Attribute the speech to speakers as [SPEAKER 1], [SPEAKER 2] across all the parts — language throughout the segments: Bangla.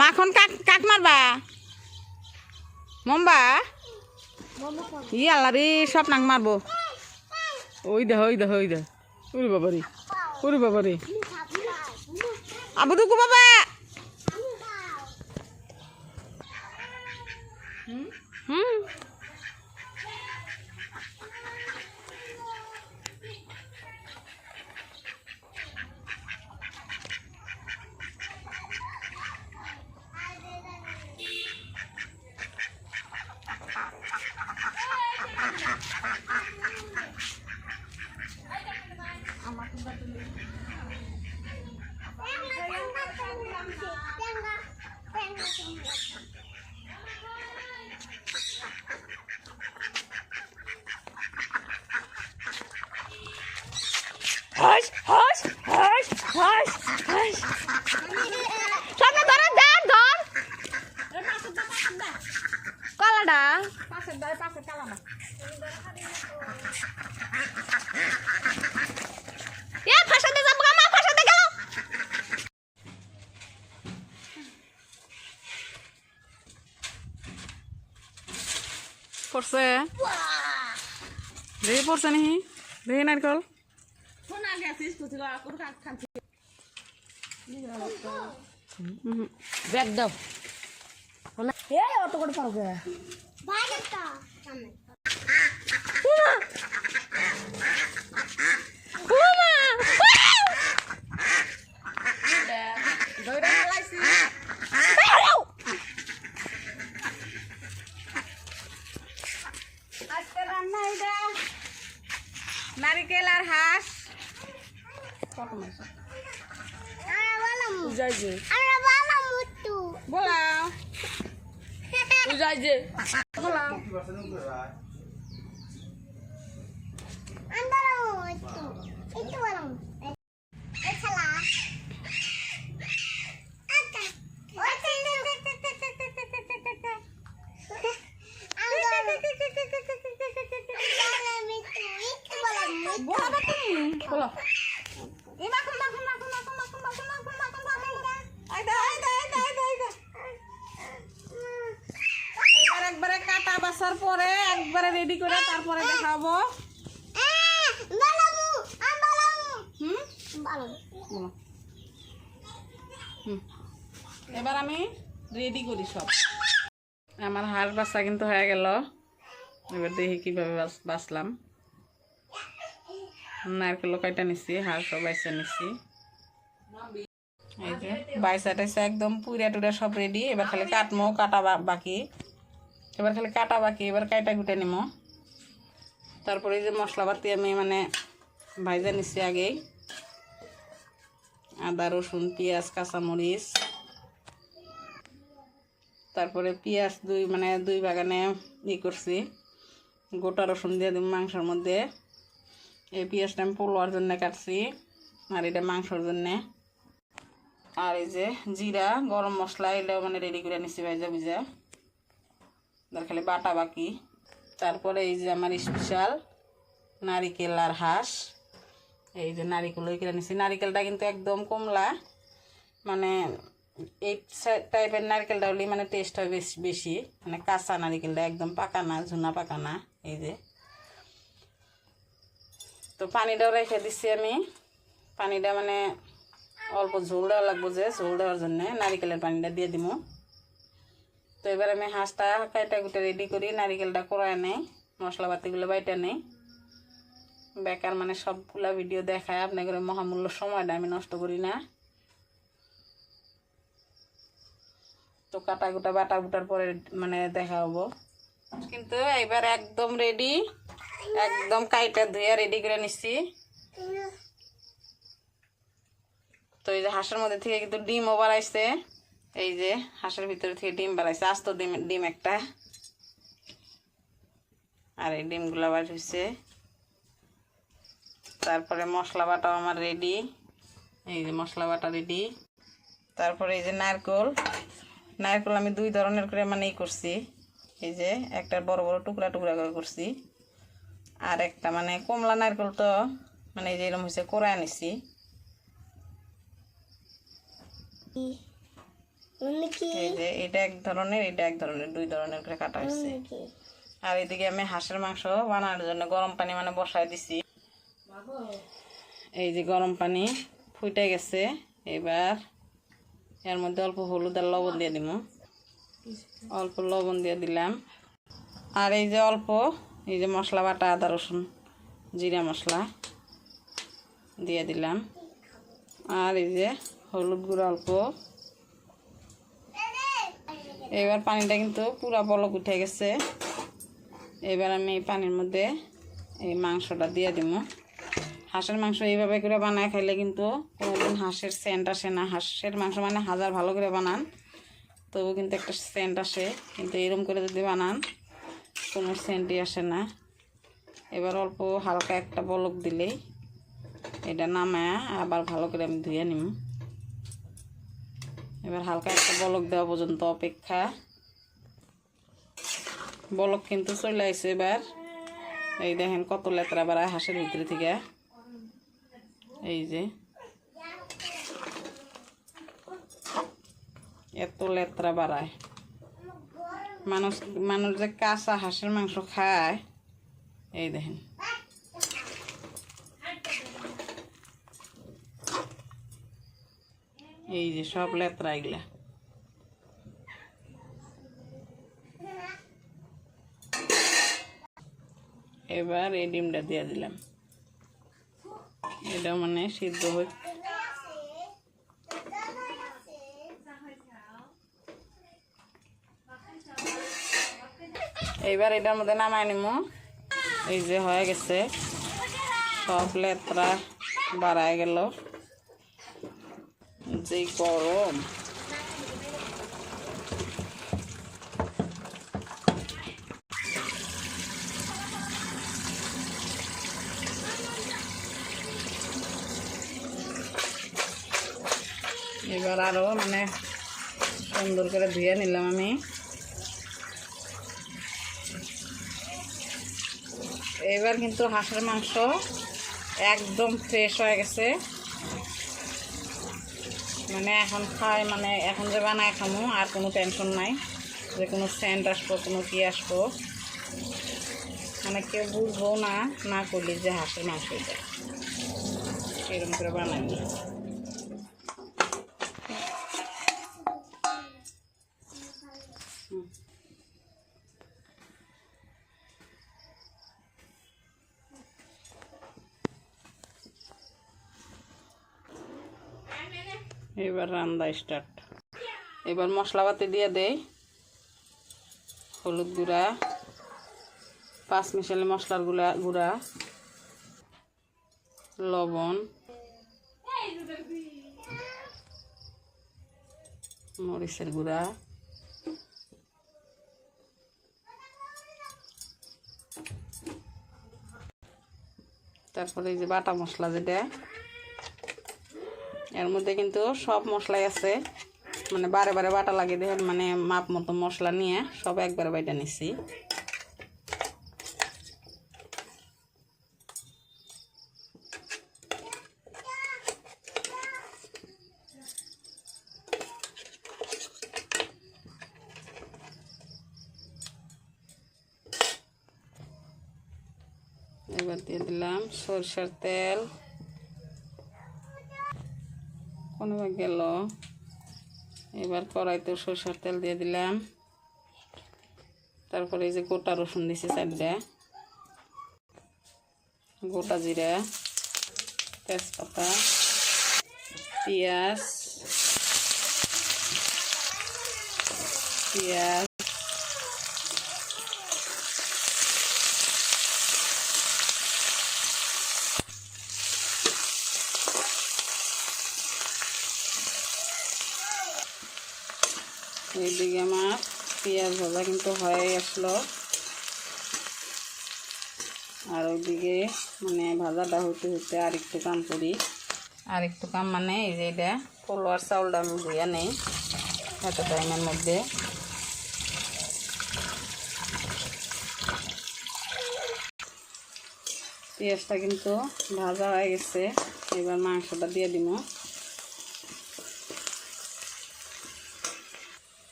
[SPEAKER 1] মাখন কাক কাক মারবা? মম্বা? ই আল্লাহ রে সব নাক মারবো। ওই দে ওই দে ওই দে। ওরে বাবা রে, ওরে বাবা রে। আবু দুকু বাবা। হুম? হাস হাস হাস হাস হাস সামনে ধরে ধর ধর। কলাটা। এ ফাঁসাতে যাব মা ফাঁসাতে গেল। পড়ছে। দেখি পড়ছে নাকি দেখি নারকল
[SPEAKER 2] ব্যাগ দাও এ অত করে পারবে
[SPEAKER 1] আজকে রান্না এটা নারিকেল আর হাঁস
[SPEAKER 2] উজাই যে।
[SPEAKER 1] বলা
[SPEAKER 2] উজাই যে।
[SPEAKER 1] বলা। Bola. তারপরে দেখাবো। এবার আমি রেডি করি সব। আমার হাড় বাচ্চা কিন্তু হয়ে গেল। এবার দেখি কীভাবে বাস- বাছলাম। নারকেল কয়টা নিচ্ছি সব বাইসা নিচ্ছি এই যে বাইসা টাইসা একদম পুরা টুরা সব রেডি এবার খালি কাটমো, কাটা বাকি। এবার খালি কাটা বাকি। এবার কাইটা গুটে নিমো। তারপরে এই যে মশলাপাতি আমি মানে ভাইজা নিচ্ছি আগেই। আদা, রসুন, পেঁয়াজ, কাঁচামরিচ। তারপরে পেঁয়াজ দুই মানে দুই বাগানে ই করছি। গোটা রসুন দিয়ে দিব মাংসের মধ্যে। এই পেঁয়াজটা আমি পোলোয়ার জন্য কাটছি, আর এটা মাংসর জন্যে। আর এই যে জিরা, গরম মশলা এগুলো মানে রেডি করে নিচ্ছি ভাইজা ভিজা তার খালি বাটা বাকি। তারপরে এই যে আমার স্পেশাল নারিকেল আর হাঁস। এই যে নারিকেল ওই কিনে নিচ্ছি নারিকেলটা কিন্তু একদম কমলা। মানে এই টাইপের নারকেলটা হলে মানে টেস্ট হয় বেশি বেশি। মানে কাঁচা নারিকেলটা, একদম পাকা না, ঝুনা পাকা না, এই যে। তো পানিটাও রেখে দিচ্ছি আমি। পানিটা মানে অল্প ঝোল দেওয়া লাগবো যে, ঝোল দেওয়ার জন্য নারিকেলের পানিটা দিয়ে দিব তো এবার আমি হাঁসটা কাইটা কুটে রেডি করি, নারিকেলটা করায় নেই, মশলাপাতিগুলো বাইটা নেই। বেকার মানে সবগুলা ভিডিও দেখায়, আপনাদের মহামূল্য সময়টা আমি নষ্ট করি না। তো কাটা কুটা, বাটা বুটার পরে মানে দেখা হব। কিন্তু এবার একদম রেডি একদম কাইটা ধুয়ে রেডি করে নিচ্ছি। তো এই যে হাঁসের মধ্যে থেকে কিন্তু ডিমও বাড়াইছে। এই যে হাঁসের ভিতরে থেকে ডিম বাড়াইছে আস্ত ডিম ডিম একটা। আর এই ডিমগুলো বার হয়েছে তারপরে মশলা বাটাও আমার রেডি এই যে মশলা বাটা রেডি তারপরে এই যে নারকোল। নারকল আমি দুই ধরনের করে মানে করছি। এই যে একটা বড় বড় টুকরা টুকরা করে করছি। আর একটা মানে কমলা নারকল তো মানে এই যে এরকম হয়েছে কোরাই আনিছি।
[SPEAKER 2] মানে কি
[SPEAKER 1] এই যে এটা এক ধরনের এটা এক ধরনের দুই ধরনের করে কাটা হয়েছে। আর এদিকে আমি হাঁসের মাংস বানানোর জন্য গরম পানি মানে বসাই দিছি। এই যে গরম পানি ফুটে গেছে এবার এর মধ্যে অল্প হলুদ আর লবণ দিয়ে দিব অল্প লবণ দিয়ে দিলাম। আর এই যে অল্প এই যে মশলা বাটা আদা রসুন জিরা মশলা দিয়ে দিলাম। আর এই যে হলুদ গুঁড়ো অল্প এবার পানিটা কিন্তু পুরা বলক উঠে গেছে। এবার আমি পানির মধ্যে এই মাংসটা দিয়ে দিব। হাঁসের মাংস এইভাবে করে বানায় খাইলে কিন্তু কোনোদিন হাঁসের সেন্ট আসে না। হাঁসের মাংস মানে হাজার ভালো করে বানান তবু কিন্তু একটা সেন্ট আসে। কিন্তু এরম করে যদি বানান, কোনো সেন্টই আসে না। এবার অল্প হালকা একটা বলক দিলেই এটা নামায় আবার ভালো করে আমি ধুয়ে নিব এবার হালকা একটা বলক দেওয়া পর্যন্ত অপেক্ষা। বলক কিন্তু চলে আসছে এবার। এই দেখেন কত লেত্রা বাড়ায় হাঁসের ভিতরে থেকে। এই যে। এত লেতরা বাড়ায়। মানুষ মানুষ যে কাঁচা হাঁসের মাংস খায়, এই দেখেন। এই যে সব লেত্রা এগুলা। এবার এই ডিমটা দিয়ে দিলাম। এটা মানে সিদ্ধ হয়ে এইবার এটার মধ্যে নামাই নিব এই যে হয়ে গেছে। সব লেত্রা বাড়ায় গেল। যে গরম এবার আরও মানে সুন্দর করে ধুয়ে নিলাম আমি। এবার কিন্তু হাঁসের মাংস একদম ফ্রেশ হয়ে গেছে। মানে এখন খাই মানে এখন যে বানায় খামো, আর কোনো টেনশন নাই। যে কোনো সেন্ট আসব, কোনো কি আসব। মানে কেউ বুঝব না না করলে যে হাঁসের মাংস এটা। এরকম করে বানাই। এবার রান্না স্টার্ট এবার মশলাপাতি দিয়ে দেই। হলুদ গুঁড়া পাঁচ মিশালি মশলার গুঁড়া গুঁড়া, লবণ, মরিচের গুঁড়া, তারপরে এই যে বাটা মশলা যেটা এর মধ্যে কিন্তু সব মশলাই আছে। মানে বারে বারে বাটা লাগিয়ে দেখেন মানে মাপ মতো মশলা নিয়ে সব একবারে বাইটা নিছি। এবার দিয়ে দিলাম সরষের তেল। কোনো গেল। এবার কড়াইতে সরষের তেল দিয়ে দিলাম। তারপরে এই যে গোটা রসুন দিছি চারটা। গোটা জিরা, তেজপাতা, পেঁয়াজ পেঁয়াজ এইদিকে আমার পেঁয়াজ ভাজা কিন্তু হয়ে আসলো। আর ওইদিকে মানে ভাজাটা হতে হতে আর একটু কাম করি। আর একটু কাম মানে এই যে এটা পোলোয়ার চাউলটা আমি ধুয়ে নেই এত টাইমের মধ্যে। পেঁয়াজটা কিন্তু ভাজা হয়ে গেছে, এবার মাংসটা দিয়ে দিব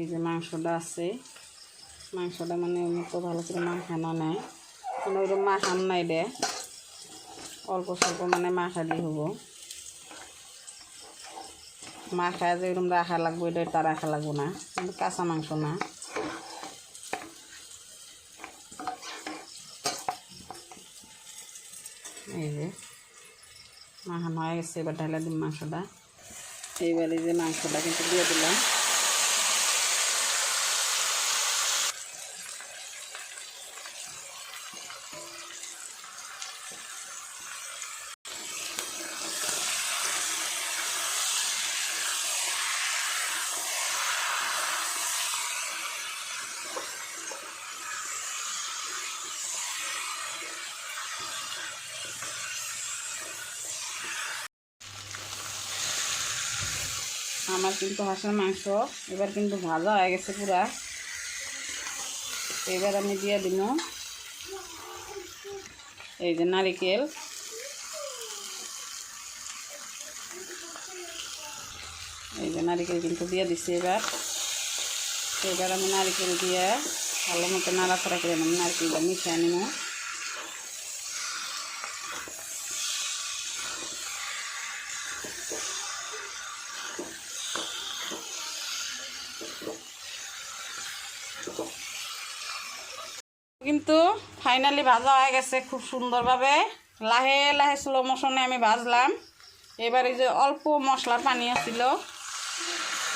[SPEAKER 1] এই যে মাংসটা আছে, মাংসটা মানে মতো ভালো করে মাখানো নেয়। মানে ওইরকম মাখান নাই দে, অল্প স্বল্প মানে মাখালি হব। মাখায় যে এরকম রাখা লাগবে, এটা তা রাখা লাগবো না কিন্তু কাঁচা মাংস না। এই যে মাখানো হয়ে গেছে, এবার ঢালা দিন মাংসটা। এইবার এই যে মাংসটা কিন্তু দিয়ে দিলাম। আমার কিন্তু হাঁসের মাংস এবার কিন্তু ভাজা হয়ে গেছে পুরা। এবার আমি দিয়ে দিব এই যে নারিকেল। এই যে নারিকেল কিন্তু দিয়ে দিচ্ছি এবার। এবার আমি নারিকেল দিয়ে ভালো মতো নাড়াচাড়া করে নেব, নারকেলটা মিশিয়ে নিব। কিন্তু ফাইনালি ভাজা হয়ে গেছে খুব সুন্দরভাবে। লাহে লাহে স্লো মোশনে আমি ভাজলাম। এবার এই যে অল্প মশলার পানি আসছিল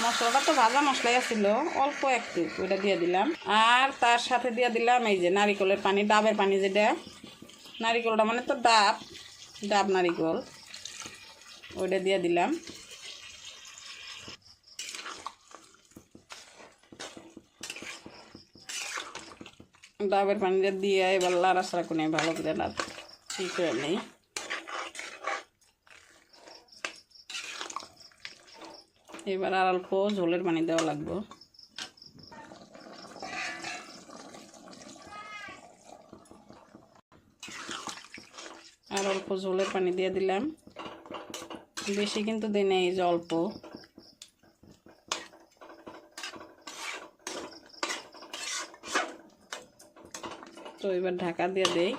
[SPEAKER 1] মশলাটা তো ভাজা মশলাই আসছিল অল্প একটু ওইটা দিয়ে দিলাম। আর তার সাথে দিয়ে দিলাম এই যে নারিকলের পানি, ডাবের পানি যেটা। নারিকলটা মানে তো ডাব ডাব নারিকল। ওইটা দিয়ে দিলাম। ডাবের পানিটা দিয়ে এবার লাড়াছাড়া করে ভালো করে না ঠিক হয়ে নেই। এবার আর অল্প ঝোলের পানি দেওয়া লাগবে। আর অল্প ঝোলের পানি দিয়ে দিলাম। বেশি কিন্তু দিই নেই যে অল্প। এবার ঢাকা দিয়ে দেই।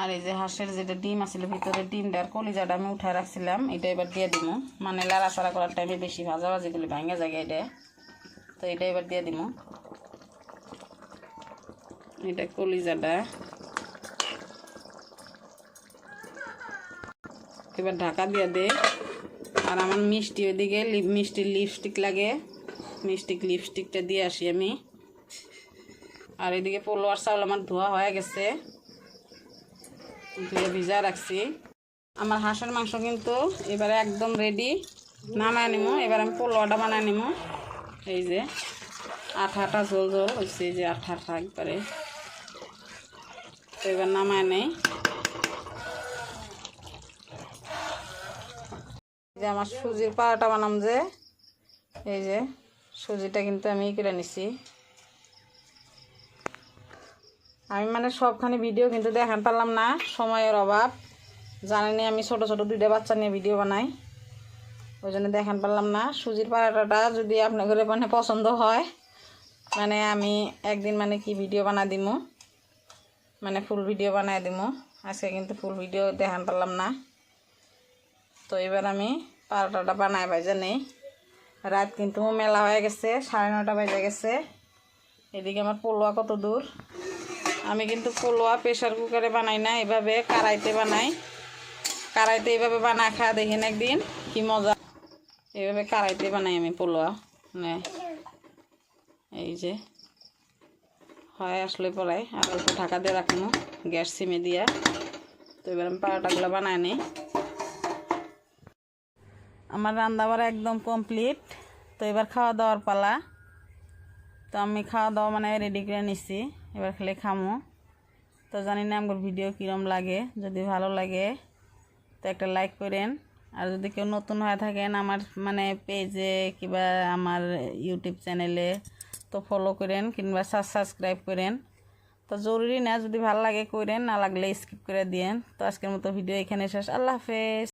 [SPEAKER 1] আর এই যে হাঁসের যেটা ডিম আছিল ভিতরে ডিমটার কলিজাটা আমি উঠায় রাখছিলাম এটা এবার দিয়ে দিব মানে লাড়াচাড়া করার টাইমে বেশি ভাজাভাজিগুলি ভাঙে যায় এটা। তো এটা এবার দিয়ে দিব এটা কলিজাটা। এবার ঢাকা দিয়ে দে আর আমার মিষ্টি ওইদিকে লিপ মিষ্টির লিপস্টিক লাগে। মিষ্টিক লিপস্টিকটা দিয়ে আসি আমি। আর এদিকে পোলোয়ার চাউল আমার ধোয়া হয়ে গেছে। ধুয়ে ভিজা রাখছি। আমার হাঁসের মাংস কিন্তু এবারে একদম রেডি নামায় নিমো, এবার আমি পোলোয়াটা বানায় নিমো। এই যে আঠা আঠা ঝোল ঝোল এই যে আঠা আঠা একবারে। তো এবার নামায় নেই। যে আমার সুজির পাড়াটা বানাম যে। এই যে, সুজিটা কিন্তু আমি করে নিছি। আমি মানে সবখানি ভিডিও কিন্তু দেখান পারলাম না, সময়ের অভাব। জানেনি আমি ছোট ছোট দুইটা বাচ্চা নিয়ে ভিডিও বানাই। ওই জন্য দেখান পারলাম না। সুজির পাড়াটা যদি আপনার ঘরে মানে পছন্দ হয় মানে আমি একদিন মানে কি ভিডিও বানা দিমু? মানে ফুল ভিডিও বানাই দিমু। আজকে কিন্তু ফুল ভিডিও দেখান পারলাম না। তো এবার আমি পারোটাটা বানাই বাজে নেই। রাত কিন্তু মেলা হয়ে গেছে, সাড়ে নটা বাজে গেছে। এদিকে আমার পোলোয়া কত দূর। আমি কিন্তু পোলোয়া প্রেশার কুকারে বানাই না, এভাবে কারাইতে বানাই। কারাইতে এইভাবে বানা খা, দেখেন একদিন কি মজা। এইভাবে কারাইতে বানাই আমি পোলোয়া মানে এই যে, হয় আসলে পরে আর অল্প ঢাকা দিয়ে রাখব, গ্যাস সিমে দিয়া। তো এবার আমি পাড়াটাগুলো বানাই নিই আমার রান্না বাড়া একদম কমপ্লিট তো এবার খাওয়া দাওয়ার পালা। তো আমি খাওয়া দাওয়া মানে রেডি করে নিছি। এবার খেলে খামো। তো জানি না আমার ভিডিও কীরম লাগে। যদি ভালো লাগে, তো একটা লাইক করেন। আর যদি কেউ নতুন হয়ে থাকেন আমার মানে পেজে কিংবা আমার ইউটিউব চ্যানেলে তো ফলো করেন কিংবা সাবস্ক্রাইব করেন। তো জরুরি না, যদি ভালো লাগে করেন, না লাগলে স্কিপ করে দিয়েন। তো আজকের মতো ভিডিও এখানে শেষ। আল্লাহ হাফেজ।